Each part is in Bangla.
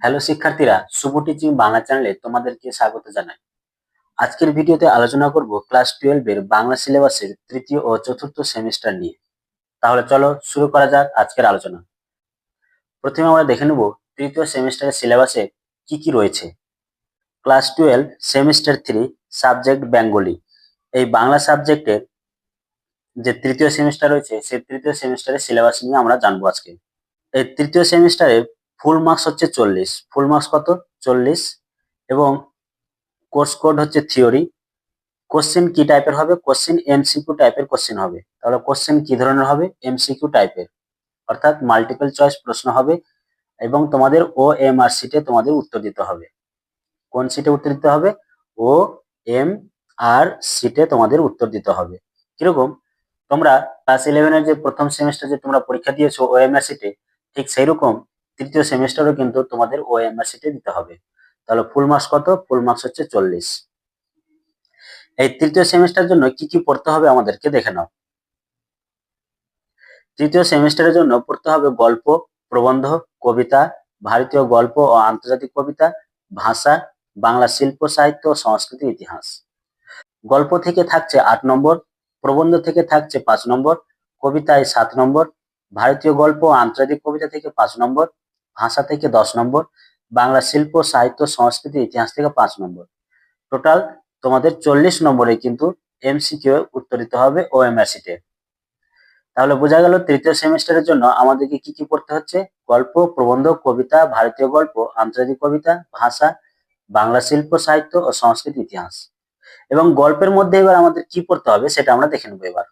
হ্যালো শিক্ষার্থীরা, শুভ টিচিং বাংলা চ্যানেলে তোমাদেরকে স্বাগত জানাই। আজকের ভিডিওতে আলোচনা করব ক্লাস টুয়েলভের বাংলা সিলেবাসের তৃতীয় ও চতুর্থ সেমিস্টার নিয়ে। তাহলে চলো শুরু করা যাক আজকের আলোচনা। প্রথমে আমরা দেখে নেব তৃতীয় সেমিস্টারের সিলেবাসে কি কি রয়েছে। Class twelve semester three subject Bengali এই বাংলা সাবজেক্টের যে তৃতীয় সেমিস্টার রয়েছে, সেই তৃতীয় সেমিস্টারের সিলেবাস নিয়ে আমরা জানব আজকে। এই তৃতীয় সেমিস্টারের ফুল মার্কস হচ্ছে চল্লিশ। ফুল মার্কস কত? চল্লিশ। এবং কোর্স কোড হচ্ছে থিওরি কোশ্চেন কি টাইপের হবে? কোশ্চেন এমসিকিউ টাইপের কোশ্চেন হবে। তাহলে কোশ্চেন কি ধরনের হবে? এমসিকিউ টাইপের অর্থাৎ মাল্টিপল চয়েস প্রশ্ন হবে এবং তোমাদের ও এম আর সিটে তোমাদের উত্তর দিতে হবে। কোন সিটে উত্তর দিতে হবে? ও এম আর সিটে তোমাদের উত্তর দিতে হবে। কীরকম? তোমরা ক্লাস ইলেভেনের যে প্রথম সেমিস্টার যে তোমরা পরীক্ষা দিয়েছ ও এম আর সিটে ঠিক সেই রকম তৃতীয় সেমিস্টারও কিন্তু তোমাদের ও এম দিতে হবে। তাহলে ফুল মার্কস কত? ফুল মার্কস হচ্ছে চল্লিশ। এই তৃতীয় সেমিস্টারের জন্য কি কি পড়তে হবে আমাদেরকে দেখে নাও। তৃতীয় সেমিস্টারের জন্য পড়তে হবে গল্প, প্রবন্ধ, কবিতা, ভারতীয় গল্প ও আন্তর্জাতিক কবিতা, ভাষা, বাংলা শিল্প, সাহিত্য সংস্কৃতি ইতিহাস। গল্প থেকে থাকছে আট নম্বর, প্রবন্ধ থেকে থাকছে পাঁচ নম্বর, কবিতায় সাত নম্বর, ভারতীয় গল্প ও আন্তর্জাতিক কবিতা থেকে পাঁচ নম্বর ভাষা থেকে দশ নম্বর, বাংলা শিল্প, সাহিত্য, সংস্কৃতি, ইতিহাস থেকে পাঁচ নম্বর। টোটাল তোমাদের চল্লিশ নম্বরে কিন্তু এমসিকিউ উত্তর দিতে হবে ও এমআরসিতে তাহলে বোঝা গেল তৃতীয় সেমিস্টারের জন্য আমাদেরকে কি কি পড়তে হচ্ছে? গল্প, প্রবন্ধ, কবিতা, ভারতীয় গল্প, আন্তর্জাতিক কবিতা, ভাষা, বাংলা শিল্প, সাহিত্য ও সংস্কৃতি, ইতিহাস। এবং গল্পের মধ্যে এবার আমাদের কি পড়তে হবে সেটা আমরা দেখে নেব এবার।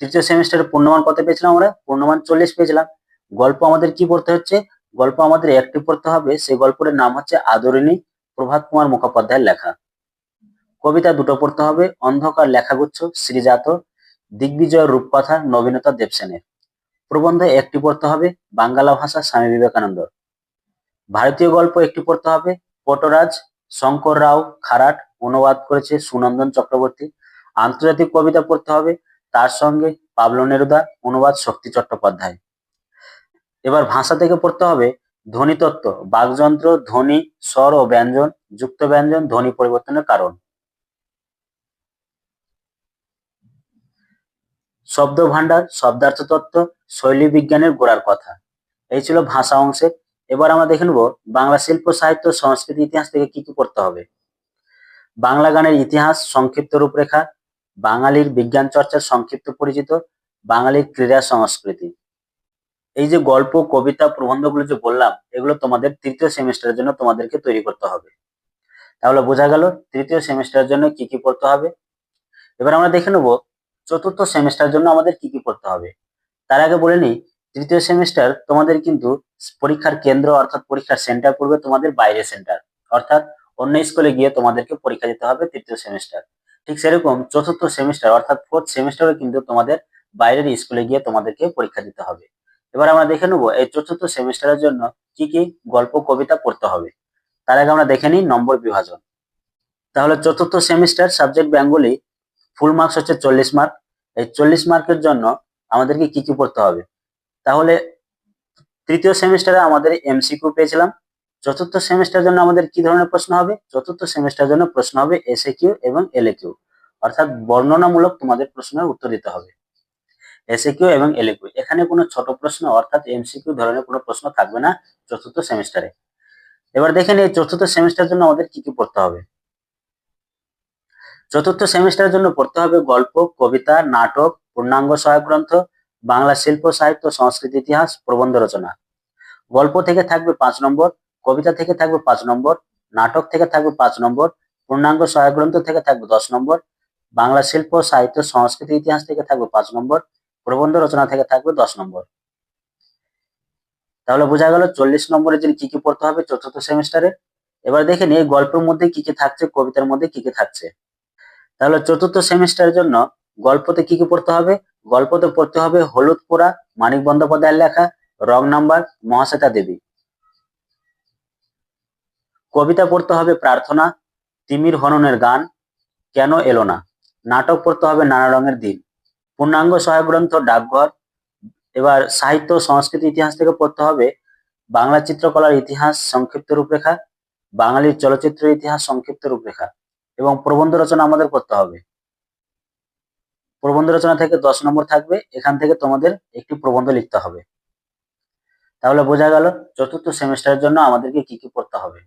তৃতীয় সেমিস্টারে পূর্ণমান কত পেয়েছিলাম আমরা? পূর্ণমান চল্লিশ পেয়েছিলাম। গল্প আমাদের কি পড়তে হচ্ছে? গল্প আমাদের একটি পড়তে হবে, সেই গল্পের নাম হচ্ছে আদরিণী প্রভাত কুমার মুখোপাধ্যায়ের লেখা। কবিতা দুটো পড়তে হবে, অন্ধকার লেখাগুচ্ছ শ্রীজাত দিগ্বিজয় রূপকথা, নবীনতা দেবসেনের। প্রবন্ধ একটি পড়তে হবে বাংলা ভাষা, স্বামী বিবেকানন্দ। ভারতীয় গল্প একটি পড়তে হবে, পটরাজ, শঙ্কর রাও, খারাট, অনুবাদ করেছে সুনন্দন চক্রবর্তী। আন্তর্জাতিক কবিতা পড়তে হবে, তার সঙ্গে পাবলো নেরুদা, অনুবাদ শক্তি চট্টোপাধ্যায়। এবার ভাষা থেকে পড়তে হবে ধ্বনিতত্ত্ব, বাকযন্ত্র, ধ্বনি, স্বর ও ব্যঞ্জন, যুক্ত ব্যঞ্জন, ধ্বনি পরিবর্তনের কারণ। শব্দ ভাণ্ডার শব্দার্থ তত্ত্ব শৈলী বিজ্ঞানের গোড়ার কথা। এই ছিল ভাষা অংশের এবার আমরা দেখে নেব বাংলা শিল্প, সাহিত্য, সংস্কৃতি, ইতিহাস থেকে কি কি পড়তে হবে। বাংলা গানের ইতিহাস, সংক্ষিপ্ত রূপরেখা, বাঙালির বিজ্ঞান চর্চার সংক্ষিপ্ত পরিচিত, বাঙালির ক্রীড়া সংস্কৃতি। এই যে গল্প, কবিতা, প্রবন্ধগুলো যে বললাম, এগুলো তোমাদের তৃতীয় সেমিস্টারের জন্য তোমাদেরকে তৈরি করতে হবে। তাহলে বোঝা গেল তৃতীয় সেমিস্টারের জন্য কি কি পড়তে হবে। এবার আমরা দেখে নেব চতুর্থ সেমিস্টারের জন্য আমাদের কি কি পড়তে হবে। তার আগে বলে নিই, তৃতীয় সেমিস্টার তোমাদের কিন্তু পরীক্ষার কেন্দ্র অর্থাৎ পরীক্ষার সেন্টার পড়বে তোমাদের বাইরে সেন্টার। অর্থাৎ অন্য স্কুলে গিয়ে তোমাদেরকে পরীক্ষা দিতে হবে তৃতীয় সেমিস্টার। ঠিক সেরকম চতুর্থ সেমিস্টার অর্থাৎ ফোর্থ সেমিস্টারও কিন্তু তোমাদের বাইরের স্কুলে গিয়ে তোমাদেরকে পরীক্ষা দিতে হবে। এবার আমরা দেখে নেব এই চতুর্থ সেমিস্টারের জন্য কি কি গল্প, কবিতা পড়তে হবে। তার আগে আমরা দেখে নিই নম্বর বিভাজন। তাহলে চতুর্থ semester subject Bengali full marks হচ্ছে চল্লিশ মার্ক। এই চল্লিশ মার্কের জন্য আমাদেরকে কি কি পড়তে হবে? তাহলে তৃতীয় সেমিস্টারে আমাদের এমসিকিউ পেয়েছিলাম। চতুর্থ সেমিস্টারের জন্য আমাদের কি ধরনের প্রশ্ন হবে? চতুর্থ সেমিস্টারের জন্য প্রশ্ন হবে এসএ কিউ এবং এলএ কিউ অর্থাৎ বর্ণনামূলক তোমাদের প্রশ্নের উত্তর দিতে হবে। এসএ কিউ এবং এলএ কিউ এখানে কোনো ছোট প্রশ্ন, অর্থাৎ এমসিকিউ ধরনের কোনো প্রশ্ন থাকবে না চতুর্থ সেমিস্টারে। এবার দেখেন এই চতুর্থ সেমিস্টারের জন্য আমাদের কি কি পড়তে হবে? চতুর্থ সেমিস্টারের জন্য পড়তে হবে গল্প, কবিতা, নাটক, পূর্ণাঙ্গ সহায়ক গ্রন্থ, বাংলা শিল্প, সাহিত্য, সংস্কৃতি, ইতিহাস, প্রবন্ধ রচনা। গল্প থেকে থাকবে পাঁচ নম্বর, কবিতা থেকে থাকবে পাঁচ নম্বর, নাটক থেকে থাকবে পাঁচ নম্বর, পূর্ণাঙ্গ সহায়ক গ্রন্থ থেকে থাকবে দশ নম্বর, বাংলা শিল্প, সাহিত্য, সংস্কৃতি, ইতিহাস থেকে থাকবে পাঁচ নম্বর প্রবন্ধ রচনা থেকে থাকবে দশ নম্বর। তাহলে বোঝা গেল চল্লিশ নম্বরের জন্য কি কি পড়তে হবে, চতুর্থ সেমিস্টারে। এবার দেখেন এই গল্পের মধ্যে কি কি থাকছে, কবিতার মধ্যে কি কি থাকছে। তাহলে চতুর্থ সেমিস্টারের জন্য গল্পতে কি কি পড়তে হবে? গল্পতে পড়তে হবে হলুদ পোড়া, মানিক বন্দ্যোপাধ্যায়ের লেখা, রং নাম্বার, মহাশ্বেতা দেবী। কবিতা পড়তে হবে প্রার্থনা, তিমির হননের গান, কেন এলো না। নাটক পড়তে হবে নানা রঙের দিন। পূর্ণাঙ্গ সহায়ক গ্রন্থ ডাকঘর। এবার সাহিত্য, সংস্কৃতি, ইতিহাস থেকে পড়তে হবে। বাংলা চিত্রকলার ইতিহাস, সংক্ষিপ্ত রূপরেখা। বাঙালির চলচ্চিত্রের ইতিহাস, সংক্ষিপ্ত রূপরেখা। এবং প্রবন্ধ রচনা আমাদের করতে হবে। প্রবন্ধ রচনা থেকে দশ নম্বর থাকবে। এখান থেকে তোমাদের একটি প্রবন্ধ লিখতে হবে। তাহলে বোঝা গেল চতুর্থ সেমিস্টারের জন্য আমাদেরকে কি কি করতে হবে।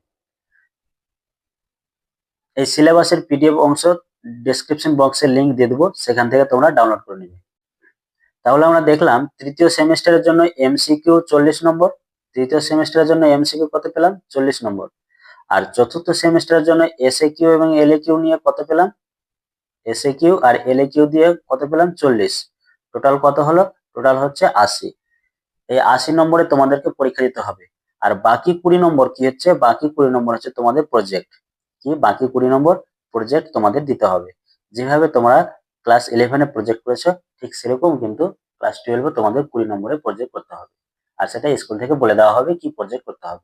এই সিলেবাসের পিডিএফ অংশ ডেসক্রিপশন বক্সে লিংক দিয়ে দেবো, সেখান থেকে তোমরা ডাউনলোড করে নিবে। তাহলে আমরা দেখলাম, তৃতীয় সেমিস্টারের জন্য এমসিকিউ চল্লিশ নম্বর, তৃতীয় সেমিস্টারের জন্য এমসিকিউ কত পেলাম? চল্লিশ নম্বর। আর চতুর্থ সেমিস্টারের জন্য এসএ কিউ এবং এলএ কিউ নিয়ে কত পেলাম? এসএ কিউ আর এলএ কিউ দিয়ে কত পেলাম? চল্লিশ। টোটাল কত হলো? টোটাল হচ্ছে আশি। এই আশি নম্বরে তোমাদেরকে পরীক্ষা দিতে হবে। আর বাকি কুড়ি নম্বর কি হচ্ছে? বাকি কুড়ি নম্বর হচ্ছে তোমাদের প্রজেক্ট কি? বাকি কুড়ি নম্বর প্রজেক্ট তোমাদের দিতে হবে। যেভাবে তোমরা ক্লাস ইলেভেনে প্রজেক্ট করেছ, ঠিক সেরকম কিন্তু ক্লাস টুয়েলভে তোমাদের কুড়ি নম্বরে প্রজেক্ট করতে হবে। আর সেটা স্কুল থেকে বলে দেওয়া হবে কি প্রজেক্ট করতে হবে।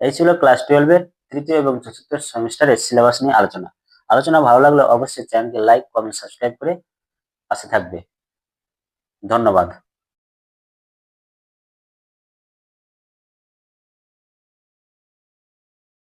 এই ছিল ক্লাস টুয়েলভের তৃতীয় এবং চতুর্থ সেমিস্টারের সিলেবাস নিয়ে আলোচনা। আলোচনা ভালো লাগলে অবশ্যই চ্যানেলকে লাইক কমেন্ট সাবস্ক্রাইব করে পাশে থাকবে। ধন্যবাদ।